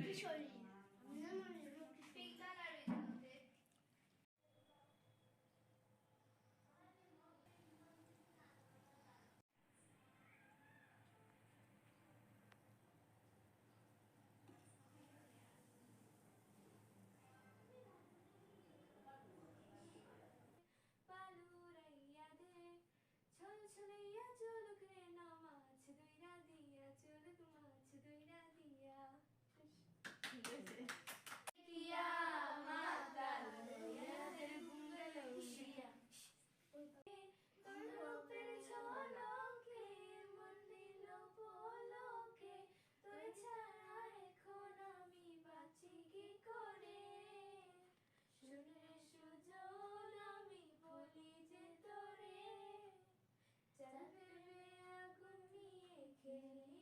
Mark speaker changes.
Speaker 1: Bir söyleyin.
Speaker 2: Anlamayız. Yok tüfekler
Speaker 1: arıyordu.
Speaker 3: Balurayade, çal çalayade. Give me